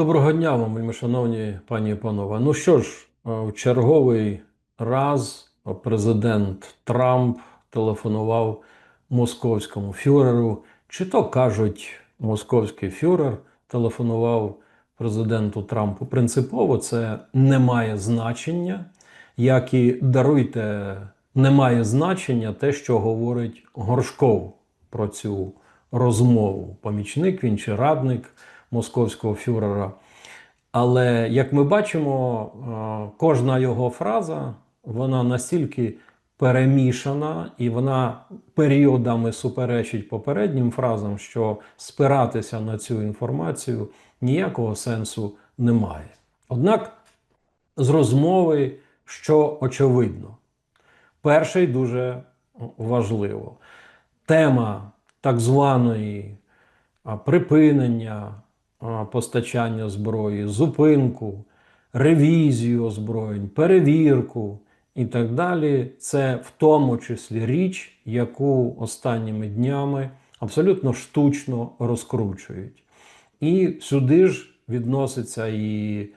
Доброго дня вам, шановні пані і панове. Ну що ж, е, в черговий раз президент Трамп телефонував московському фюреру, чи то кажуть, московський фюрер телефонував президенту Трампу. Принципово це не має значення, як і даруйте, не має значення те, що говорить Горшков про цю розмову. Помічник він чи радник московського фюрера. Але як ми бачимо, е, кожна його фраза вона настільки перемішана і вона періодами суперечить попереднім фразам, що спиратися на цю інформацію ніякого сенсу немає. Однак з розмови, що очевидно, перший дуже важливо. Тема так званої припинення постачання зброї, зупинку, ревізію озброєнь, перевірку і так далі. Це в тому числі річ, яку останніми днями абсолютно штучно розкручують. І сюди ж відносяться і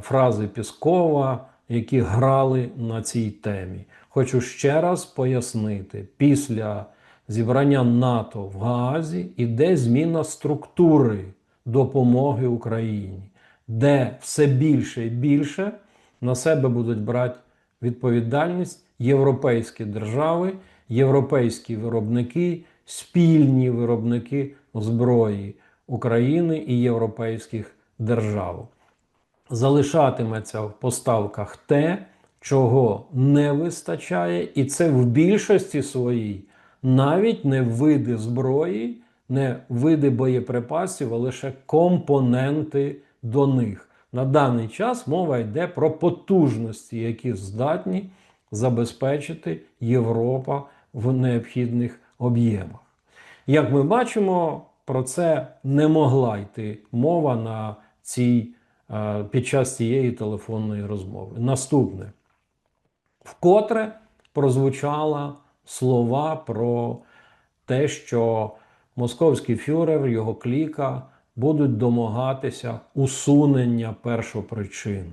фрази Піскова, які грали на цій темі. Хочу ще раз пояснити, після зібрання НАТО в Гаазі іде зміна структури допомоги Україні, де все більше і більше на себе будуть брати відповідальність європейські держави, європейські виробники, спільні виробники зброї України і європейських держав. Залишатиметься в поставках те, чого не вистачає, і це в більшості своїй навіть не види зброї, не види боєприпасів, а лише компоненти до них. На даний час мова йде про потужності, які здатні забезпечити Європа в необхідних об'ємах. Як ми бачимо, про це не могла йти мова на цій, е, під час цієї телефонної розмови. Наступне, вкотре прозвучала слова про те, що московський фюрер, його кліка будуть домагатися усунення першопричин.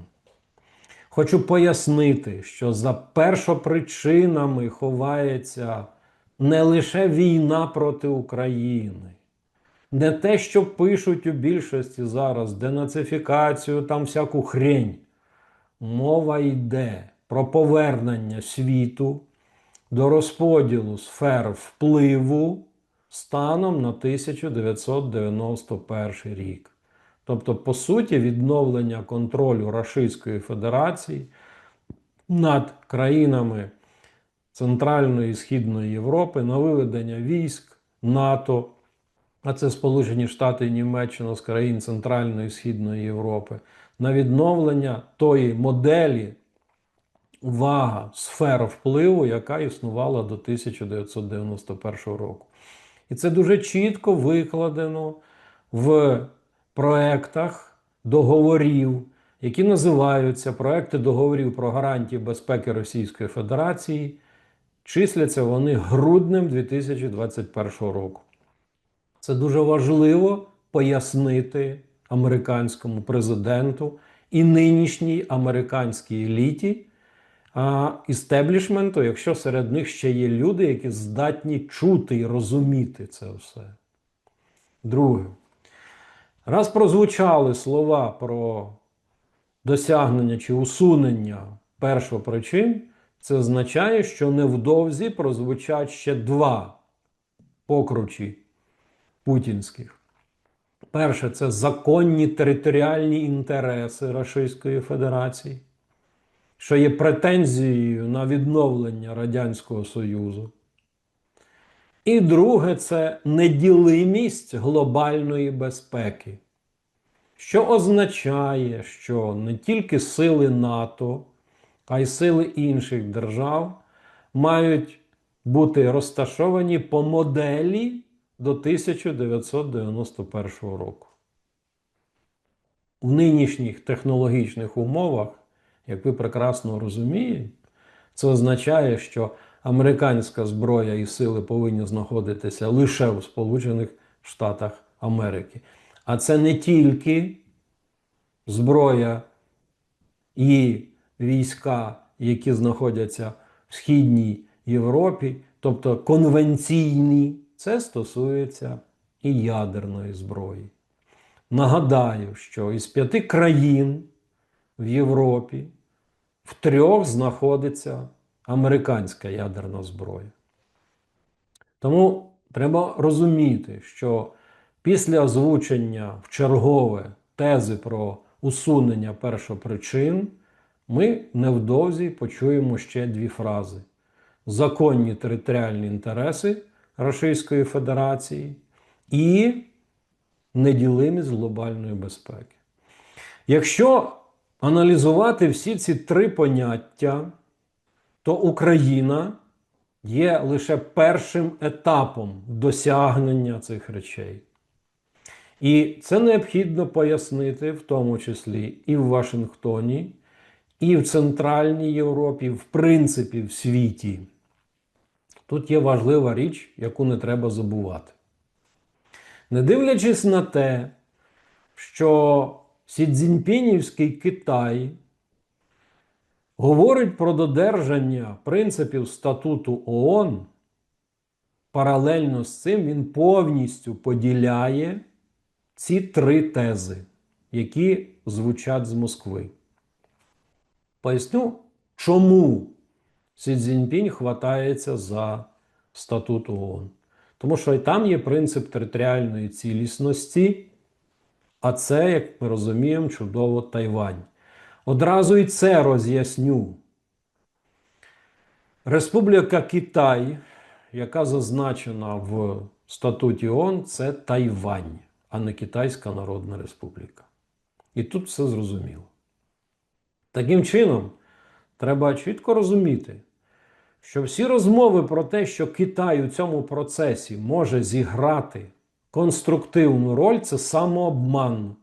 Хочу пояснити, що за першопричинами ховається не лише війна проти України, не те, що пишуть у більшості зараз денацифікацію, там всяку хрень. Мова йде про повернення світу до розподілу сфер впливу станом на 1991 рік. Тобто, по суті, відновлення контролю Рашистської Федерації над країнами Центральної і Східної Європи на виведення військ НАТО, а це Сполучені Штати і Німеччина з країн Центральної і Східної Європи, на відновлення тої моделі увага, сфера впливу, яка існувала до 1991 року. І це дуже чітко викладено в проектах договорів, які називаються проекти договорів про гарантії безпеки Російської Федерації. Числяться вони груднем 2021 року. Це дуже важливо пояснити американському президенту і нинішній американській еліті, істеблішменту, якщо серед них ще є люди, які здатні чути і розуміти це все. Друге, раз прозвучали слова про досягнення чи усунення першопричин, це означає, що невдовзі прозвучать ще два покручі путінських. Перше, це законні територіальні інтереси Російської Федерації що є претензією на відновлення Радянського Союзу. І друге це неділимість глобальної безпеки, що означає, що не тільки сили НАТО, а й сили інших держав мають бути розташовані по моделі до 1991 року. В нинішніх технологічних умовах як ви прекрасно розумієте, це означає, що американська зброя і сили повинні знаходитися лише в Сполучених Штатах Америки. А це не тільки зброя і війська, які знаходяться в Східній Європі, тобто конвенційні, це стосується і ядерної зброї. Нагадаю, що із п'яти країн в Європі в трьох знаходиться американська ядерна зброя. Тому треба розуміти, що після озвучення в чергове тези про усунення першопричин, ми невдовзі почуємо ще дві фрази: законні територіальні інтереси Російської Федерації і неділимість глобальної безпеки. Якщо аналізувати всі ці три поняття, то Україна є лише першим етапом досягнення цих речей. І це необхідно пояснити, в тому числі і в Вашингтоні, і в Центральній Європі, в принципі, в світі. Тут є важлива річ, яку не треба забувати. Не дивлячись на те, що Сідзіньпінівський Китай говорить про додержання принципів статуту ООН, паралельно з цим він повністю поділяє ці три тези, які звучать з Москви. Поясню, чому Сі Цзіньпінь хватається за статут ООН. Тому що і там є принцип територіальної цілісності, а це, як ми розуміємо, чудово Тайвань. Одразу і це роз'ясню. Республіка Китай, яка зазначена в статуті ООН, це Тайвань, а не Китайська Народна Республіка. І тут все зрозуміло. Таким чином, треба чітко розуміти, що всі розмови про те, що Китай у цьому процесі може зіграти конструктивну роль, це самообман.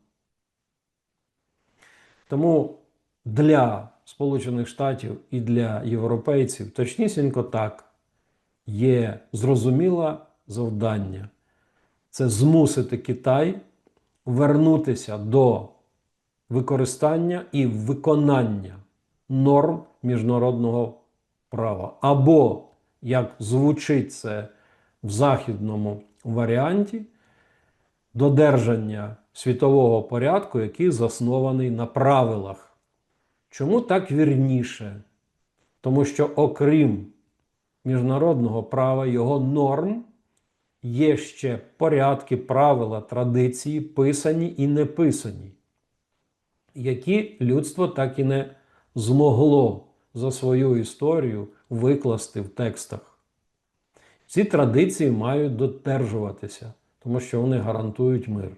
Тому для Сполучених Штатів і для європейців точнісінько так є зрозуміле завдання. Це змусити Китай вернутися до використання і виконання норм міжнародного права. Або, як звучить це в західному варіанті, додержання світового порядку, який заснований на правилах. Чому так вірніше? Тому що, окрім міжнародного права, його норм є ще порядки, правила, традиції, писані і не писані, які людство так і не змогло за свою історію викласти в текстах. Ці традиції мають додержуватися, тому що вони гарантують мир.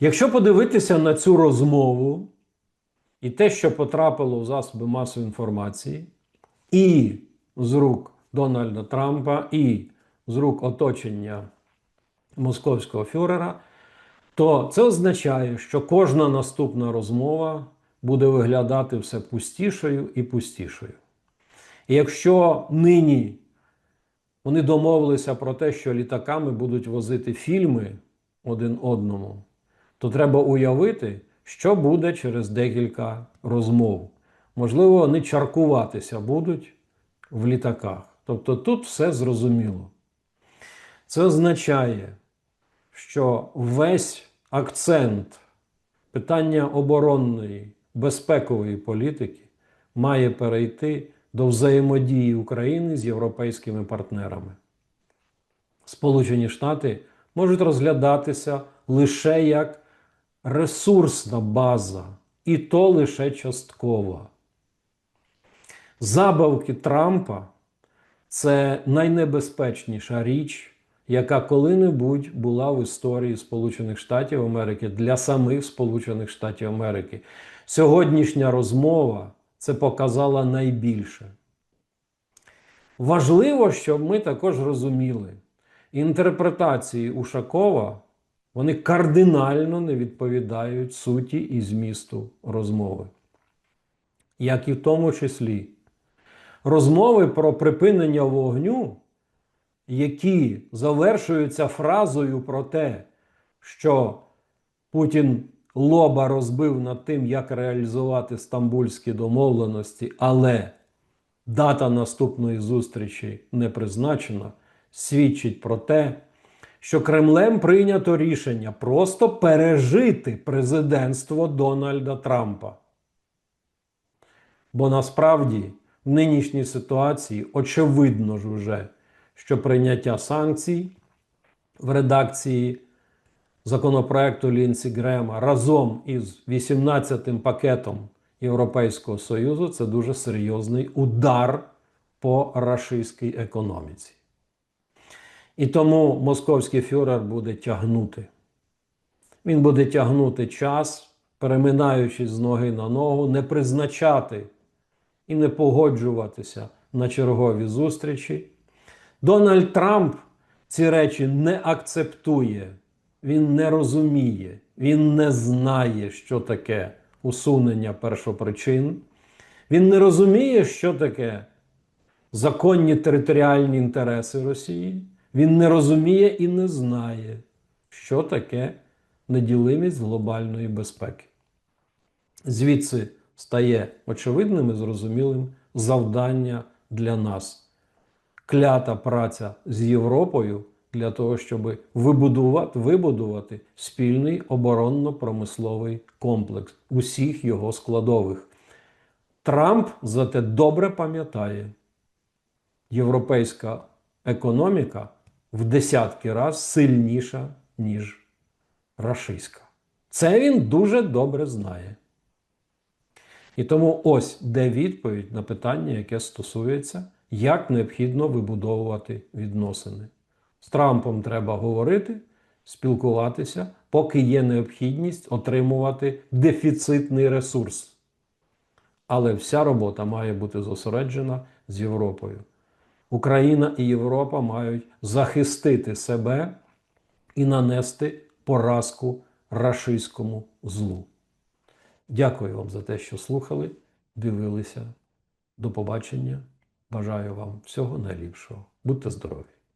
Якщо подивитися на цю розмову і те, що потрапило в засоби масової інформації, і з рук Дональда Трампа, і з рук оточення московського фюрера, то це означає, що кожна наступна розмова буде виглядати все пустішою і пустішою. І якщо нині вони домовилися про те, що літаками будуть возити фільми один одному, то треба уявити, що буде через декілька розмов. Можливо, вони чаркуватися будуть в літаках. Тобто тут все зрозуміло. Це означає, що весь акцент питання оборонної, безпекової політики має перейти до взаємодії України з європейськими партнерами. Сполучені Штати можуть розглядатися лише як ресурсна база, і то лише частково. Забавки Трампа це найнебезпечніша річ, яка коли-небудь була в історії Сполучених Штатів Америки для самих Сполучених Штатів Америки. Сьогоднішня розмова це показала найбільше. Важливо, щоб ми також розуміли, інтерпретації Ушакова вони кардинально не відповідають суті і змісту розмови. Як і в тому числі розмови про припинення вогню, які завершуються фразою про те, що Путін лоба розбив над тим, як реалізувати стамбульські домовленості, але дата наступної зустрічі не призначена, свідчить про те, що Кремлем прийнято рішення просто пережити президентство Дональда Трампа. Бо насправді в нинішній ситуації очевидно ж уже, що прийняття санкцій в редакції законопроекту Лінсі Грема разом із 18-тим пакетом Європейського Союзу це дуже серйозний удар по рашистській економіці. І тому московський фюрер буде тягнути. Він буде тягнути час, переминаючись з ноги на ногу, не призначати і не погоджуватися на чергові зустрічі. Дональд Трамп ці речі не акцептує, він не розуміє, він не знає, що таке усунення першопричин. Він не розуміє, що таке законні територіальні інтереси Росії. Він не розуміє і не знає, що таке неділимість глобальної безпеки. Звідси стає очевидним і зрозумілим завдання для нас. Клята праця з Європою для того, щоб вибудувати, вибудувати спільний оборонно-промисловий комплекс усіх його складових. Трамп зате добре пам'ятає, європейська економіка в десятки разів сильніша, ніж рашистська. Це він дуже добре знає. І тому ось де відповідь на питання, яке стосується, як необхідно вибудовувати відносини. З Трампом треба говорити, спілкуватися, поки є необхідність отримувати дефіцитний ресурс. Але вся робота має бути зосереджена з Європою. Україна і Європа мають захистити себе і нанести поразку рашистському злу. Дякую вам за те, що слухали, дивилися. До побачення. Бажаю вам всього найліпшого. Будьте здорові!